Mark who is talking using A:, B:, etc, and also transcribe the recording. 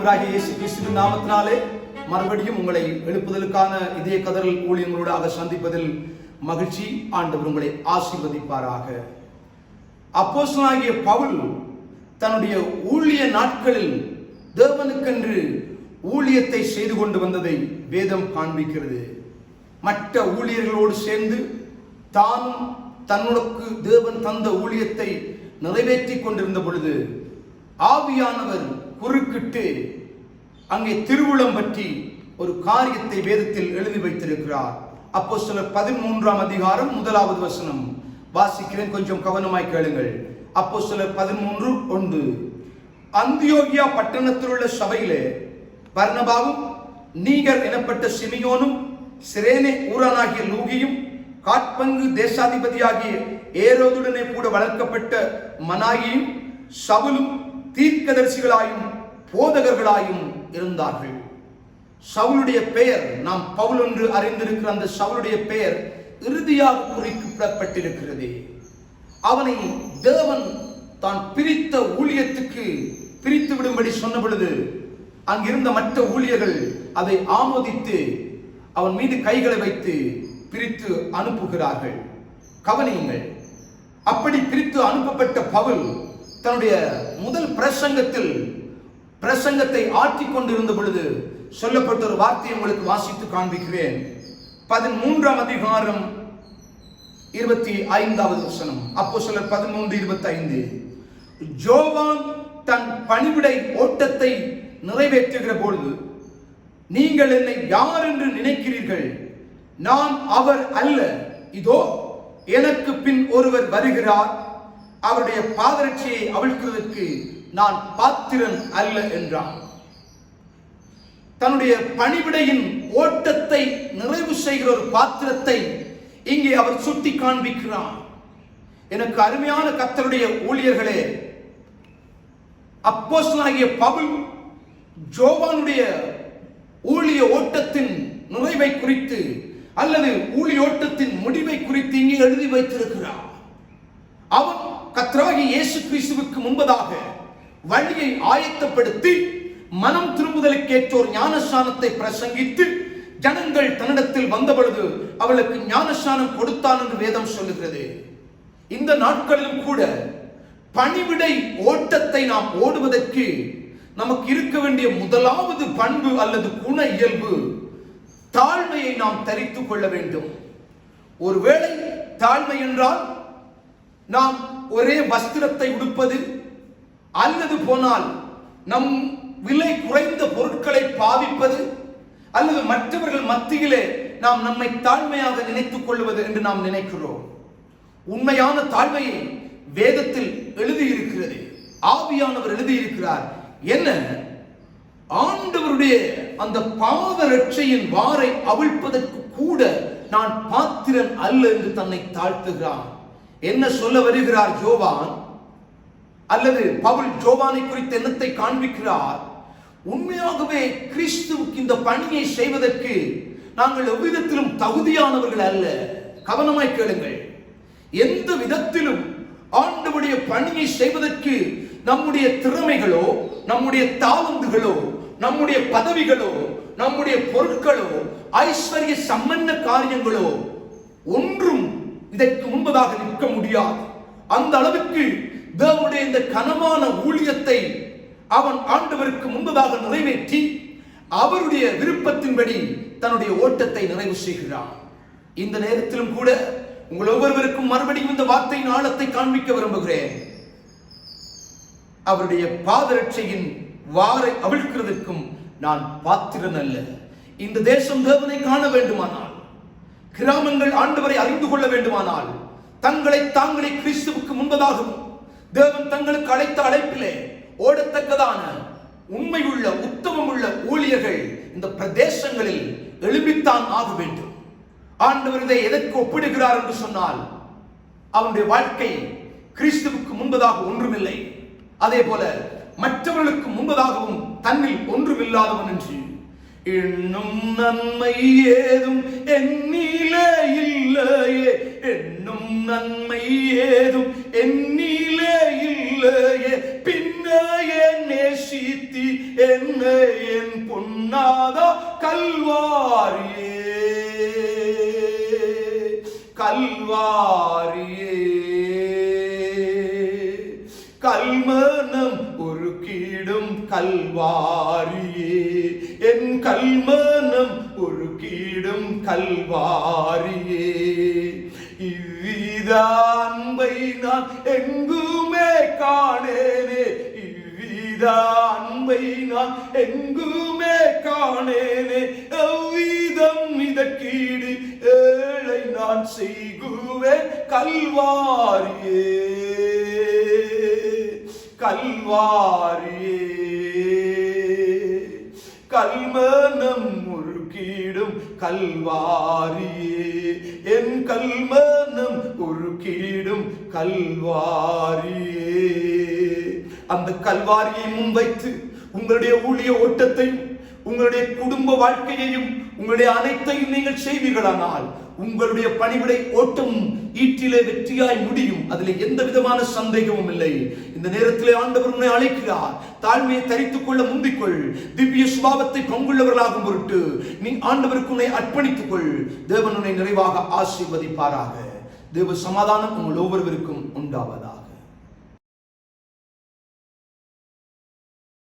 A: ஆண்டவராகிய இயேசு கிறிஸ்துவின் நாமத்தினாலே மறுபடியும் உங்களை எழுப்புதலுக்கான இதய கதறல் ஊழியங்களோடாக சந்திப்பதில் மகிழ்ச்சி. ஆண்டவர் உங்களை ஆசீர்வதிப்பாராக. அப்போசனாகிய பவுல் தன்னுடைய ஊழிய நாட்களில் தேவனுக்கென்று ஊழியத்தை செய்து கொண்டு வந்ததை வேதம் காண்பிக்கிறது. மற்ற ஊழியர்களோடு சேர்ந்து தானும் தன்னுக்கு தேவன் தந்த ஊழியத்தை நிறைவேற்றி கொண்டிருந்த பொழுது ஆவியானவர் குறுக்கிட்டு அங்கே திருவுளம் பற்றி ஒரு காரியத்தை வேதத்தில் எழுதி வைத்திருக்கிறார். அப்போ சில பதிமூன்றாம் அதிகாரம் முதலாவது வசனம். வாசிக்கிறேன் கொஞ்சம் கவனமாய் கேளுங்கள். அப்போ சில பதிமூன்று ஒன்று. அந்தியோகியா பட்டணத்தில் உள்ள சபையிலே பர்ணபாவும் நீகர் எனப்பட்ட சிமியோனும் சிரேனே ஊரானாகிய லூகியும் காட்பங்கு தேசாதிபதியாகிய ஏரோதுடனே கூட வளர்க்கப்பட்ட மனாயியும் சவுலும் தீர்க்கதரிசிகளாயும் போதகர்களாயும் இருந்தார்கள். சவுளுடைய பெயர் நாம் பவுல் என்று அறிந்திருக்கிற அந்த சவுளுடைய பெயர் இறுதியாக குறிப்பிடப்பட்டிருக்கிறது அவனை தேவன் தான் பிரித்த ஊழியத்துக்கு பிரித்து விடும்படி சொன்ன பொழுது அங்கிருந்த மற்ற ஊழியர்கள் அதை ஆமோதித்து அவன் மீது கைகளை வைத்து பிரித்து அனுப்புகிறார்கள். கவனியுங்கள் அப்படி பிரித்து அனுப்பப்பட்ட பவுல் தன்னுடைய முதல் பிரசங்கத்தில் பிரசங்கத்தை ஆற்றி கொண்டிருந்த பொழுது சொல்லப்பட்ட ஒரு வார்த்தையை உங்களுக்கு வாசித்து காண்பிக்கிறேன். பதிமூன்றாம் அதிகாரம் இருபத்தி ஐந்தாவது வசனம். அப்போ சிலர் பதிமூன்று இருபத்தி ஐந்து ஜோவான் தன் பணிவிடை ஓட்டத்தை நிறைவேற்றுகிற பொழுது நீங்கள் என்னை யார் என்று நினைக்கிறீர்கள்? நான் அவர் அல்ல. இதோ எனக்கு பின் ஒருவர் வருகிறார். அவருடைய பாதரட்சியை அவிழ்க்குவதற்கு நான் பாத்திரன் அல்ல என்றான். தன்னுடைய பணிவிடையின் ஓட்டத்தை நிறைவு செய்கிற ஒரு பாத்திரத்தை இங்கே அவர் சுட்டி காண்பிக்கிறார். எனக்கு அருமையான கத்தருடைய ஊழியர்களே அப்போஸ்தலனாகிய பவுல் ஜோவானுடைய ஊழிய ஓட்டத்தின் நுழைவை குறித்து அல்லது ஊழிய ஓட்டத்தின் முடிவை குறித்து இங்கே எழுதி வைத்திருக்கிறார். அவன் கத்ராகி இயேசு கிறிஸ்துவுக்கு முன்பதாக வழியை ஆயத்தப்படுத்தி மனம் திரும்புதலுக்கேற்றோர் ஞானஸ்தானத்தை பிரசங்கித்து ஜனங்கள் தன்னிடத்தில் வந்தபொழுது அவளுக்கு ஞானஸ்தானம் கொடுத்தான் என்று வேதம் சொல்லுகிறது. இந்த நாட்களிலும் கூட பணிவிடை ஓட்டத்தை நாம் ஓடுவதற்கு நமக்கு இருக்க வேண்டிய முதலாவது பண்பு அல்லது குண இயல்பு தாழ்மையை நாம் தரித்துக் கொள்ள வேண்டும். ஒருவேளை தாழ்மை என்றால் நாம் ஒரே வஸ்திரத்தை உடுப்பது அல்லது போனால் நம் விலை குறைந்த பொருட்களை பாவிப்பது அல்லது மற்றவர்கள் மத்தியிலே நாம் நம்மை தாழ்மையாக நினைத்துக் கொள்வது என்று நாம் நினைக்கிறோம். உண்மையான தாழ்மையை வேதத்தில் எழுதியிருக்கிறது. ஆவியானவர் எழுதியிருக்கிறார். என்ன? ஆண்டவருடைய அந்த பாவ ரட்சையின் வாரை அவிழ்ப்பதற்கு கூட நான் பாத்திரன் அல்ல என்று தன்னை தாழ்த்துகிறான். என்ன சொல்ல வருகிறார் ஜோவான் அல்லது பவுல் ஜோவானை குறித்த எண்ணத்தை காண்பிக்கிறார். உண்மையாகவே கிறிஸ்துவுக்கு இந்த பணியை செய்வதற்கு நாங்கள் எவ்விதத்திலும் தகுதியானவர்கள் அல்ல. கவனமாய் கேளுங்கள். எந்த விதத்திலும் ஆண்டவுடைய பணியை செய்வதற்கு நம்முடைய திறமைகளோ நம்முடைய தாளந்துகளோ நம்முடைய பதவிகளோ நம்முடைய பொருட்களோ ஐஸ்வர்ய சம்பந்த காரியங்களோ ஒன்றும் இதற்கு முன்பதாக நிற்க முடியாது. அந்த அளவுக்கு தேவனுடைய இந்த கனமான ஊழியத்தை அவன் ஆண்டவருக்கு முன்பதாக நிறைவேற்றி அவருடைய விருப்பத்தின்படி தன்னுடைய ஓட்டத்தை நிறைவு செய்கிறான். இந்த நேரத்திலும் கூட உங்கள் ஒவ்வொருவருக்கும் மறுபடியும் இந்த வார்த்தையின் ஆழத்தை காண்பிக்க விரும்புகிறேன். அவருடைய பாதரட்சையின் வாரை அவிழ்க்கிறதுக்கும் நான் பாத்திரன் அல்ல. இந்த தேசம் தேவனை காண வேண்டுமானால் கிராமங்கள் ஆண்டவரை அறிந்து கொள்ள வேண்டுமானால் தங்களை தாங்களே கிறிஸ்துவுக்கு முன்பதாகவும் தேவன் தங்களுக்கு அழைத்த அழைப்பிலே ஓடத்தக்கதான உண்மை உள்ள உத்தமம் உள்ள ஊழியர்கள் இந்த பிரதேசங்களில் எழுப்பித்தான் ஆக வேண்டும். ஆண்டவர் இதை எதற்கு ஒப்பிடுகிறார் என்று சொன்னால் அவனுடைய வாழ்க்கை கிறிஸ்துவுக்கு முன்பதாக ஒன்றுமில்லை. அதே போல மற்றவர்களுக்கு முன்பதாகவும் தன்னில் ஒன்றுமில்லாதவன் என்று இன்னும் நன்மை ஏதும் என்னிலே இல்லையே என்னும் நன்மை கல்வாரியே கல்மனம் ஒரு கீடும் கல்வாரியே. என் கல்மனம் ஒரு கீடும் கல்வாரியே. இவ்வித அன்பை நான் எங்குமே காணேனே. இவ்வித அன்பை நான் எங்குமே காணேனே. எவ்விதம் இதற்கீடு ஏ நான் செய்குவேன் கல்வாரியே. கல்வாரியே. கல்மனம் முறுக்கிடும் கல்வாரியே. என் கல்மனம் உருக்கிடும் கல்வாரியே. அந்த கல்வாரியை முன்வைத்து உங்களுடைய ஊழிய ஓட்டத்தையும் உங்களுடைய குடும்ப வாழ்க்கையையும் உங்களுடைய அனைத்தையும் நீங்கள் செய்வீர்களானால் உங்களுடைய பணிவிடை ஓட்டம் ஈட்டிலே வெற்றியாய் முடியும். அதில் எந்த விதமான சந்தேகமும் இல்லை. இந்த நேரத்திலே ஆண்டவர் உன்னை அழைக்கிறார். தாழ்மையை தரித்துக் கொள்ள முந்திக்கொள். திவ்ய சுபாவத்தை பங்குள்ளவர்களாகும் பொருட்டு நீ ஆண்டவருக்கு உன்னை அர்ப்பணித்துக் கொள். தேவன் உன்னை நிறைவாக ஆசீர்வதிப்பாராக. தேவ சமாதானம் உங்கள் ஒவ்வொருவருக்கும் உண்டாவதா?